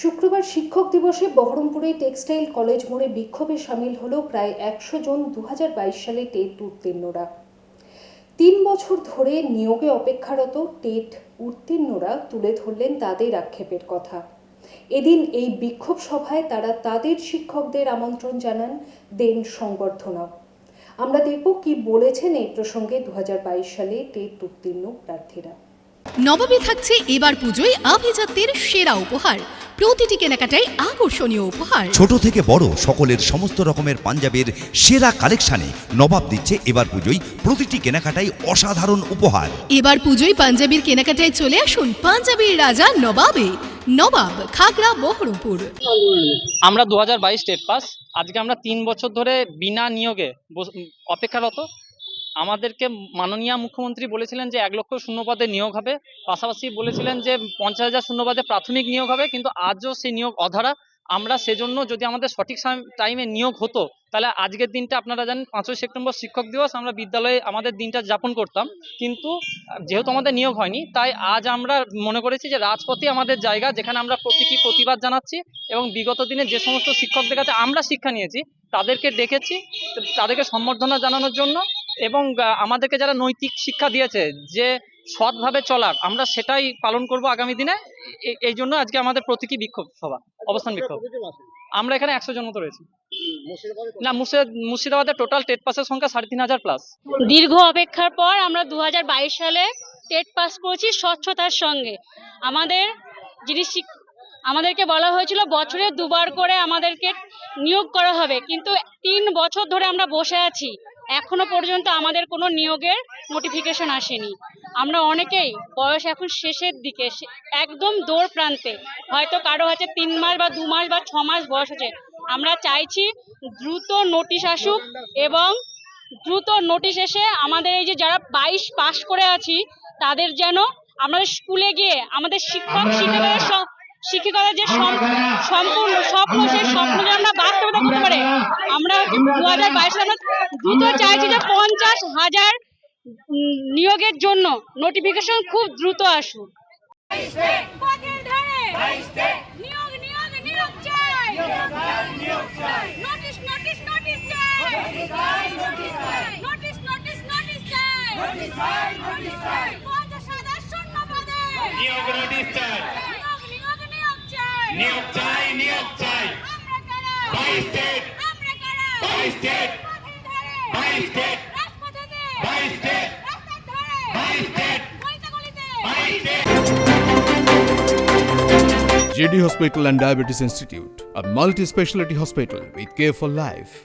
শুক্রবার শিক্ষক দিবসে বহরমপুরে টেক্সটাইল কলেজ মোড়ে বিক্ষোভে সামিল হল প্রায় একশো জন দু হাজার বাইশ সালে টেট উত্তীর্ণরা। তিন বছর ধরে নিয়োগে অপেক্ষারত টেট উত্তীর্ণরা তুলে ধরলেন তাদের আক্ষেপের কথা। এদিন এই বিক্ষোভ সভায় তারা তাদের শিক্ষকদের আমন্ত্রণ জানান, দেন সংবর্ধনা। আমরা দেখব কি বলেছেন এই প্রসঙ্গে দু হাজার বাইশ সালে টেট উত্তীর্ণ প্রার্থীরা। নবমী থাকছে এবার পুজোয় আভিজাত্যের সেরা উপহার। প্রতিটি কেনাকাটাই আকর্ষণীয় উপহার। ছোট থেকে বড় সকলের সমস্ত রকমের পাঞ্জাবের সেরা কালেকশানে নবাব দিচ্ছে এবার পুজোয় প্রতিটি কেনাকাটাই অসাধারণ উপহার। এবার পুজোয় পাঞ্জাবির কেনাকাটায় চলে আসুন পাঞ্জাবির রাজা নবাবে। নবাব খাগড়া বহরমপুর। আমরা দু হাজার বাইশ স্টেট পাস। আজকে আমরা তিন বছর ধরে বিনা নিয়োগে অপেক্ষারত। আমাদেরকে মাননীয় মুখ্যমন্ত্রী বলেছিলেন যে এক লক্ষ শূন্যপদে নিয়োগ হবে। পাশাপাশি বলেছিলেন যে পঞ্চাশ হাজার শূন্যপদে প্রাথমিক নিয়োগ হবে, কিন্তু আজও সেই নিয়োগ অধারা। আমরা সেজন্য যদি আমাদের সঠিক টাইমে নিয়োগ হতো, তাহলে আজকের দিনটা আপনারা জানেন, পাঁচই সেপ্টেম্বর শিক্ষক দিবস, আমরা বিদ্যালয়ে আমাদের দিনটা যাপন করতাম। কিন্তু যেহেতু আমাদের নিয়োগ হয়নি, তাই আজ আমরা মনে করেছি যে রাজপথই আমাদের জায়গা, যেখানে আমরা প্রতীকী প্রতিবাদ জানাচ্ছি এবং বিগত দিনে যে সমস্ত শিক্ষকদের কাছে আমরা শিক্ষা নিয়েছি, তাদেরকে ডেকেছি তাদেরকে সম্বর্ধনা জানানোর জন্য এবং আমাদেরকে যারা নৈতিক শিক্ষা দিয়েছে যে সৎভাবে চলার আমরা সেটাই পালন করব আগামী দিনে। এই জন্য আজকে আমাদের প্রতীকী বিক্ষোভ সভা অবস্থান বিক্ষোভ। আমরা এখানে একশো জন মতো রয়েছি। না মুর্শিদাবাদ টোটাল টেট পাসের সংখ্যা সাড়ে তিন হাজার প্লাস। দীর্ঘ অপেক্ষার পর আমরা দু হাজার বাইশ সালে টেট পাস করেছি স্বচ্ছতার সঙ্গে। আমাদের যিনি আমাদেরকে বলা হয়েছিল বছরে দুবার করে আমাদেরকে নিয়োগ করা হবে। কিন্তু তিন বছর ধরে আমরা বসে আছি। এখনও পর্যন্ত আমাদের কোনো নিয়োগের নোটিফিকেশন আসেনি আমরা অনেকেই বয়স এখন শেষের দিকে একদম দৌড় প্রান্তে হয়তো কারও হচ্ছে তিন মাস বা দু মাস বা ছ মাস বয়স হচ্ছে আমরা চাইছি দ্রুত নোটিশ আসুক এবং দ্রুত নোটিশ এসে আমাদের এই যে যারা বাইশ পাশ করে আছি তাদের যেন আমাদের স্কুলে গিয়ে আমাদের শিক্ষক শিক্ষকের স- শিক্ষিকাদের যে সম্পূর্ণ স্বপ্ন সেই স্বপ্ন যেন আমরা বাস্তবতা করতে পারে আমরা হাজার বাইশে আমরা দ্রুত চাইছি যে পঞ্চাশ হাজার নিয়োগের জন্য। নোটিফিকেশন খুব দ্রুত আসুক। নিয়োগ চাই। নিয়োগ চাই state JD Hospital and Diabetes Institute, a multi specialty hospital with care for life.